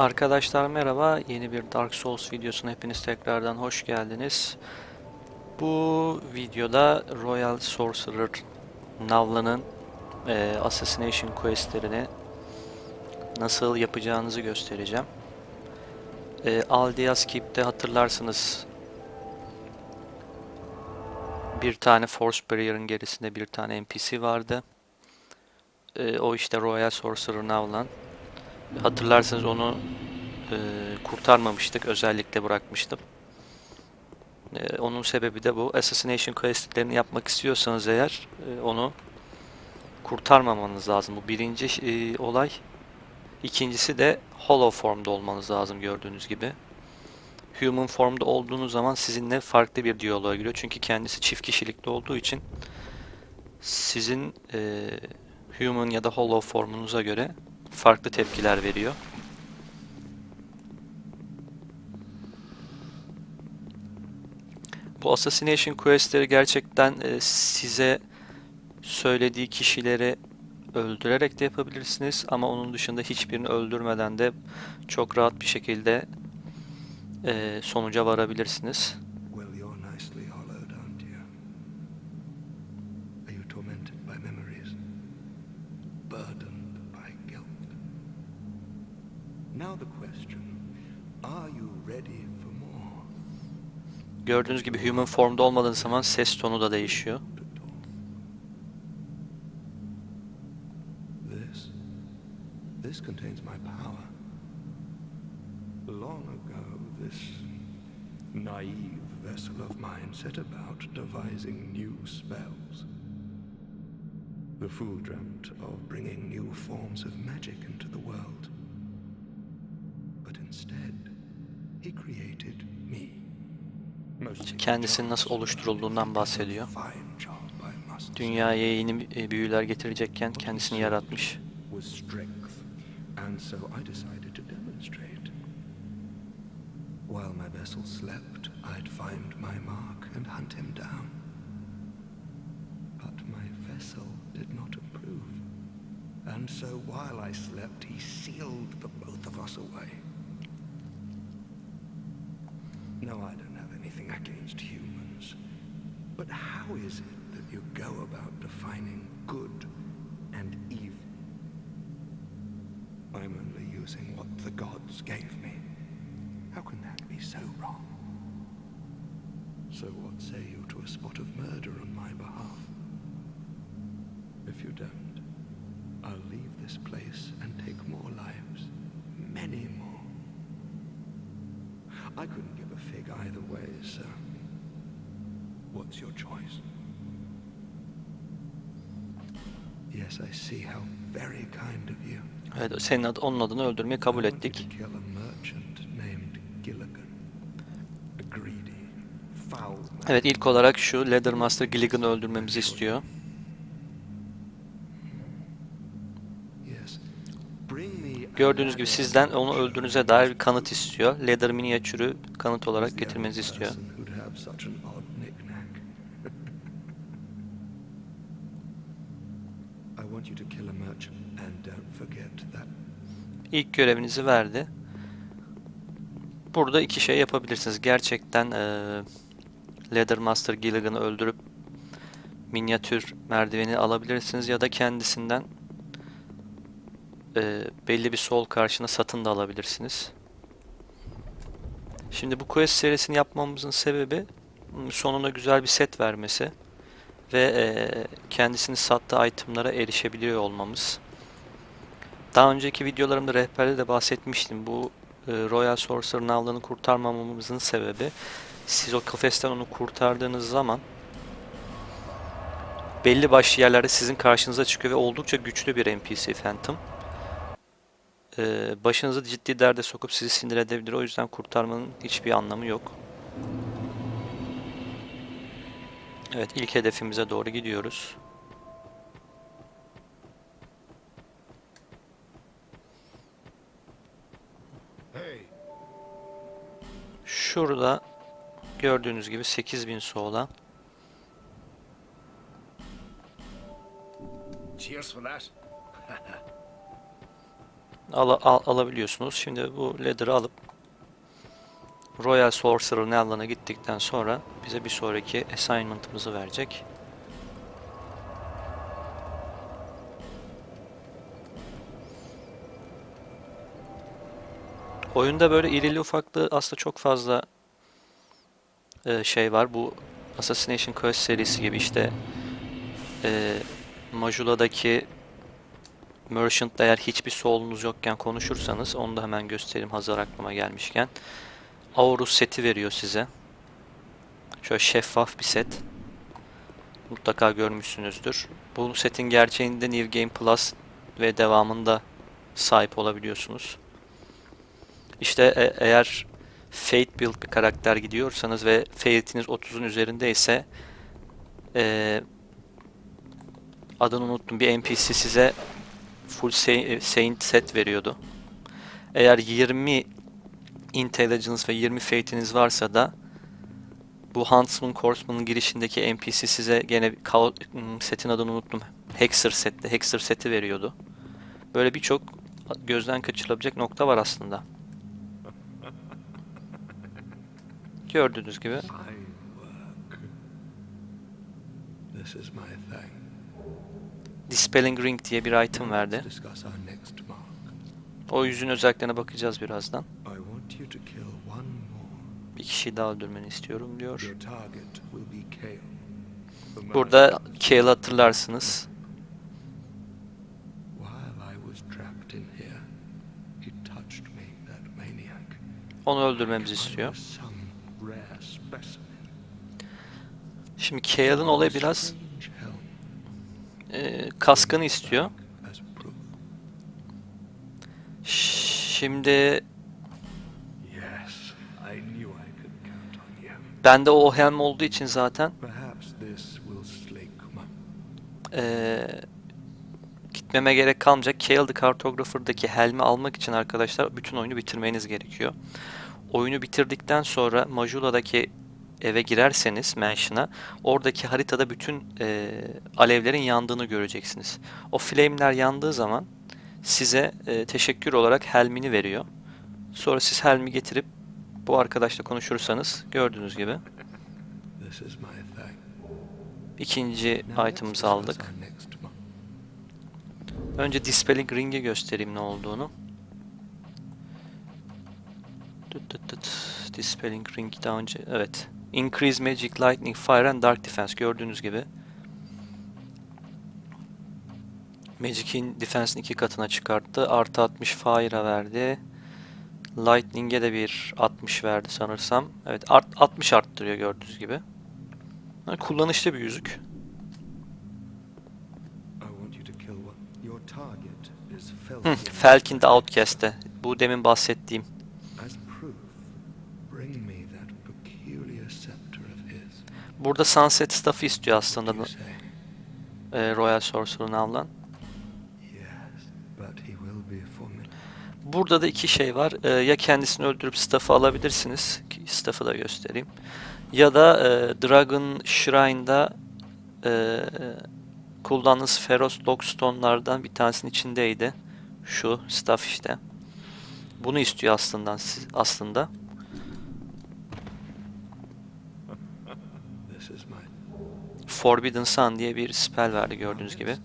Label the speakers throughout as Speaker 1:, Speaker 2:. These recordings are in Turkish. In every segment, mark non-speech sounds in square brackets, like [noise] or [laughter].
Speaker 1: Arkadaşlar merhaba. Yeni bir Dark Souls videosuna hepiniz tekrardan hoş geldiniz. Bu videoda Royal Sorcerer Navla'nın e, Assassination questlerini nasıl yapacağınızı göstereceğim. E, Aldias Keep'te hatırlarsınız bir tane Force Barrier'ın gerisinde bir tane NPC vardı. E, o işte Royal Sorcerer Navlan. Hatırlarsanız onu e, kurtarmamıştık. Özellikle bırakmıştım. E, onun sebebi de bu. Assassination questlerini yapmak istiyorsanız eğer e, onu kurtarmamanız lazım. Bu birinci e, olay. İkincisi de hollow formda olmanız lazım gördüğünüz gibi. Human formda olduğunuz zaman sizinle farklı bir diyaloğa giriyor. Çünkü kendisi çift kişilikli olduğu için sizin e, human ya da hollow formunuza göre farklı tepkiler veriyor. Bu Assassination Quest'leri gerçekten e, size söylediği kişileri öldürerek de yapabilirsiniz ama onun dışında hiçbirini öldürmeden de çok rahat bir şekilde e, sonuca varabilirsiniz. Gördüğünüz gibi human formda olmadığınız zaman ses tonu da değişiyor.
Speaker 2: This, this contains my power. Long ago, this naive vessel of mine set about devising new spells. The fool dreamt of bringing new forms of magic into the world. But instead, he created
Speaker 1: Kendisinin nasıl oluşturulduğundan bahsediyor. Dünyaya yeni büyüler getirecekken kendisini yaratmış.
Speaker 2: While my vessel slept, I'd find my mark and hunt him down. But my vessel did not approve, and so while I slept, he sealed the both of us away. No, I don't anything against humans, but how is it that you go about defining good and evil? I'm only using what the gods gave me. How can that be so wrong? So what say you to a spot of murder on my behalf? If you don't, I'll leave this place and take more lives. Many more. I couldn't give either way, so what's your choice? Yes, I see how very kind of you.
Speaker 1: Evet, senin ad, onun adını öldürmeyi kabul ettik. Evet ilk olarak şu Leathermaster Gilligan'ı öldürmemizi istiyor. Gördüğünüz gibi sizden onu öldüğünüze dair bir kanıt istiyor. Leather minyatürü kanıt olarak getirmenizi istiyor. İlk görevinizi verdi. Burada iki şey yapabilirsiniz. Gerçekten eee Leathermaster Gilligan'ı öldürüp minyatür merdiveni alabilirsiniz ya da kendisinden eee, belli bir sol karşına satın da alabilirsiniz. Şimdi bu quest serisini yapmamızın sebebi m, sonuna güzel bir set vermesi ve eee kendisini sattığı itemlara erişebiliyor olmamız. Daha önceki videolarımda rehberde de bahsetmiştim. Bu e, Royal Sorcerer Navlan'ı kurtarmamamızın sebebi siz o kafesten onu kurtardığınız zaman belli başlı yerlerde sizin karşınıza çıkıyor ve oldukça güçlü bir NPC Phantom. E, başınızı ciddi derde sokup sizi sinir edebilir. O yüzden kurtarmanın hiçbir anlamı yok. Evet ilk hedefimize doğru gidiyoruz. Şurada gördüğünüz gibi 8000 soğla.
Speaker 3: Cheers for that. [laughs]
Speaker 1: ala- al- alabiliyorsunuz. Şimdi bu ladder'ı alıp Royal Sorcerer Nella'na gittikten sonra bize bir sonraki assignment'ımızı verecek. Oyunda böyle irili ufaklı aslında çok fazla e, şey var. Bu Assassination Quest serisi gibi işte e, Majula'daki Merchant'da eğer hiçbir solunuz yokken konuşursanız onu da hemen göstereyim hazır aklıma gelmişken. Aorus seti veriyor size. Şöyle şeffaf bir set. Mutlaka görmüşsünüzdür. Bu setin gerçeğinde New Game Plus ve devamında sahip olabiliyorsunuz. İşte e- eğer Fate build bir karakter gidiyorsanız ve Fate'iniz 30'un üzerindeyse eee adını unuttum bir NPC size full Sa- Saint set veriyordu. Eğer 20 Intelligence ve 20 Fate'iniz varsa da bu Huntsman Horseman'ın girişindeki NPC size gene hmm, setin adını unuttum. Hexer sette, Hexer seti veriyordu. Böyle birçok gözden kaçırılabilecek nokta var aslında. Gördüğünüz gibi.
Speaker 2: This is my thing.
Speaker 1: Dispelling Ring diye bir item verdi. O yüzün özelliklerine bakacağız birazdan. Bir kişiyi daha öldürmeni istiyorum diyor.
Speaker 2: Kale.
Speaker 1: Burada Kale'ı hatırlarsınız. Onu öldürmemizi istiyor. Şimdi Kale'ın olayı biraz. E, kaskını istiyor. Şimdi bende o helm olduğu için zaten
Speaker 2: Perhaps this will slake my
Speaker 1: e, gitmeme gerek kalmayacak. Kale the Cartographer'daki helmi almak için arkadaşlar bütün oyunu bitirmeniz gerekiyor. Oyunu bitirdikten sonra Majula'daki eve girerseniz mansion'a oradaki haritada bütün e, alevlerin yandığını göreceksiniz. O flame'ler yandığı zaman size e, teşekkür olarak helmini veriyor. Sonra siz helmi getirip bu arkadaşla konuşursanız gördüğünüz gibi ikinci item'ımızı aldık. Önce Dispelling Ring'i göstereyim ne olduğunu. Dispelling Ring daha önce evet. Increase Magic, Lightning, Fire and Dark Defense gördüğünüz gibi. Magic'in defense'ini iki katına çıkarttı. Artı 60 Fire'a verdi. Lightning'e de bir 60 verdi sanırsam. Evet art, 60 arttırıyor gördüğünüz gibi. Ha, Kullanışlı bir yüzük. Hı. Falcon the Outcast'te. Bu demin bahsettiğim. Burada Sunset Staff'ı istiyor aslında e, Royal Sorcerer'ın
Speaker 2: formidable.
Speaker 1: Burada da iki şey var. E, ya kendisini öldürüp Staff'ı alabilirsiniz. Staff'ı da göstereyim. Ya da e, Dragon Shrine'da e, kullandığınız Feroz Lockstone'lardan bir tanesinin içindeydi. Şu Staff işte. Bunu istiyor aslında aslında.
Speaker 2: This is my.
Speaker 1: Forbidden Sun diye bir spell verdi gördüğünüz gibi.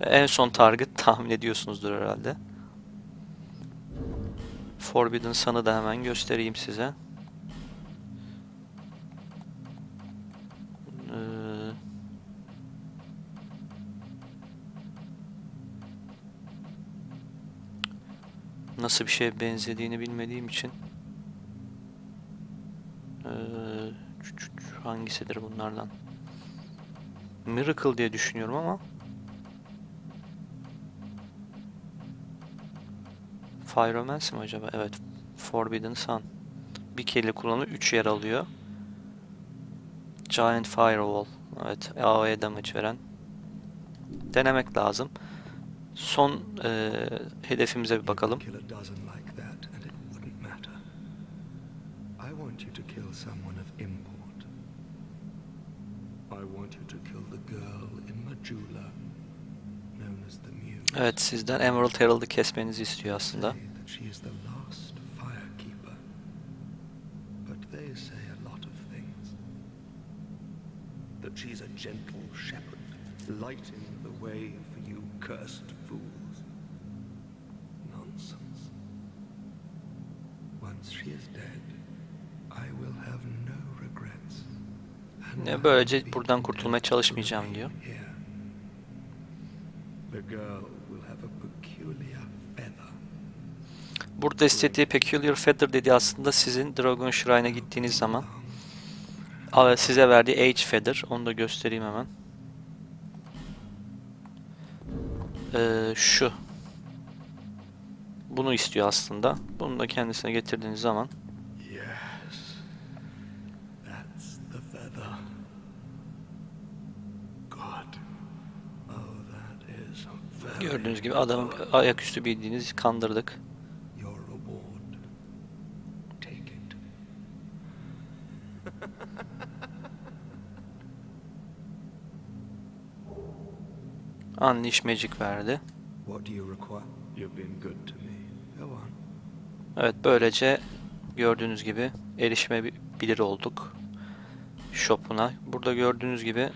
Speaker 1: En son target [laughs] tahmin ediyorsunuzdur herhalde. Forbidden Sun'ı da hemen göstereyim size. Ee, nasıl bir şeye benzediğini bilmediğim için ee, hangisidir bunlardan? Miracle diye düşünüyorum ama Firomance mi acaba? Evet. Forbidden Sun. Bir kere kullanılıyor. 3 yer alıyor. Giant Firewall. Evet. AOE damage veren. Denemek lazım. Son eee, hedefimize bir bakalım.
Speaker 2: I want. I want you to kill the girl in Majula. known as the Muse.
Speaker 1: Evet sizden Emerald Herald'ı kesmenizi istiyor aslında.
Speaker 2: say that she is the last firekeeper. But they say a lot of things. That she's a gentle shepherd, lighting the way for you cursed fools. Nonsense. Once she is dead, I will have no
Speaker 1: böylece
Speaker 2: will be
Speaker 1: buradan kurtulmaya çalışmayacağım diyor. Burada istediği Peculiar Feather dediği aslında sizin Dragon Shrine'a gittiğiniz zaman size verdiği Age Feather. Onu da göstereyim hemen. Ee, şu. Bunu istiyor aslında. Bunu da kendisine getirdiğiniz zaman
Speaker 2: Yes, that's the feather. Good. Oh, that is very
Speaker 1: gördüğünüz gibi adamın ayaküstü bildiğiniz kandırdık. [laughs] Unleash Magic verdi. Evet böylece gördüğünüz gibi erişebilir olduk shop'una. Burada gördüğünüz gibi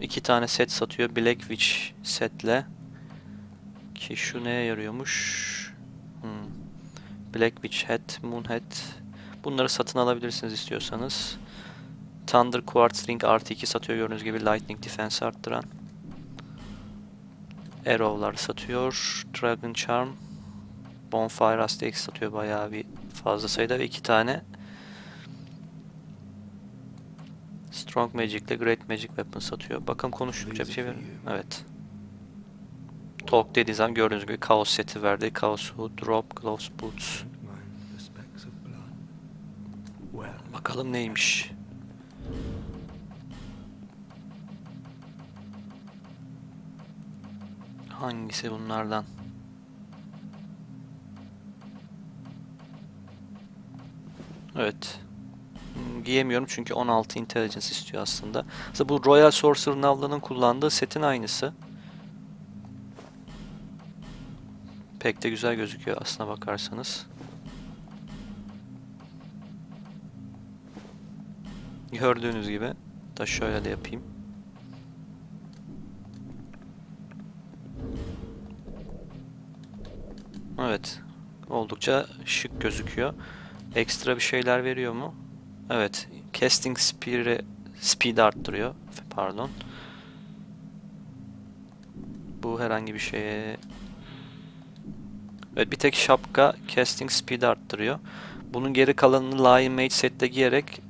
Speaker 1: iki tane set satıyor. Black Witch setle. Ki şu neye yarıyormuş? Hmm. Black Witch Hat, Moon Hat. Bunları satın alabilirsiniz istiyorsanız. Thunder Quartz Ring artı 2 satıyor gördüğünüz gibi Lightning Defense arttıran. Arrow'lar satıyor. Dragon Charm. Bonfire Astex satıyor bayağı bir fazla sayıda ve iki tane Strong Magic ile Great Magic Weapon satıyor. Bakın konuştukça bir şey veriyor. Evet. Talk dediği zaman gördüğünüz gibi Chaos seti verdi. Chaos Hood, Drop, Gloves, Boots. Bakalım neymiş. Hangisi bunlardan? Evet. Giyemiyorum çünkü 16 intelligence istiyor aslında. Aslında bu Royal Sorcerer Navla'nın kullandığı setin aynısı. Pek de güzel gözüküyor aslına bakarsanız. Gördüğünüz gibi da şöyle de yapayım. Evet. Oldukça şık gözüküyor. Ekstra bir şeyler veriyor mu? Evet. Casting speed'i speed arttırıyor. Pardon. Bu herhangi bir şeye Evet bir tek şapka casting speed arttırıyor. Bunun geri kalanını Lion Mage sette giyerek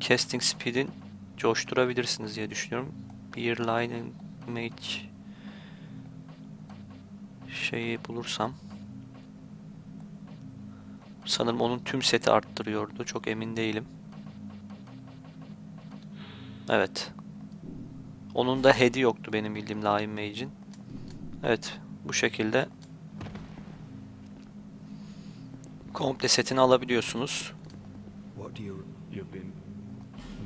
Speaker 1: casting speed'in coşturabilirsiniz diye düşünüyorum. Bir Lion Mage şeyi bulursam sanırım onun tüm seti arttırıyordu. Çok emin değilim. Evet. Onun da head'i yoktu benim bildiğim Lion Mage'in. Evet. Bu şekilde komple setini alabiliyorsunuz.
Speaker 2: what do you... You've been...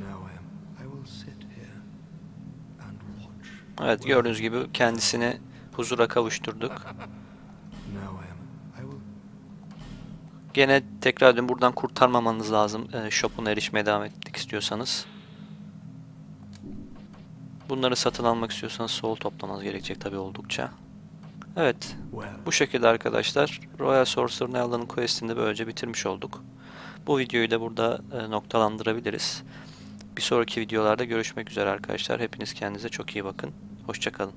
Speaker 2: Now I am... I will sit here and watch.
Speaker 1: Evet gördüğünüz gibi kendisini huzura kavuşturduk. [laughs] Gene tekrar buradan kurtarmamanız lazım e, shop'una erişmeye devam etmek istiyorsanız. Bunları satın almak istiyorsanız soul toplamanız gerekecek tabi oldukça. Evet bu şekilde arkadaşlar Royal Sorcerer Nella'nın questini böylece bitirmiş olduk. Bu videoyu da burada e, noktalandırabiliriz. Bir sonraki videolarda görüşmek üzere arkadaşlar. Hepiniz kendinize çok iyi bakın. Hoşçakalın.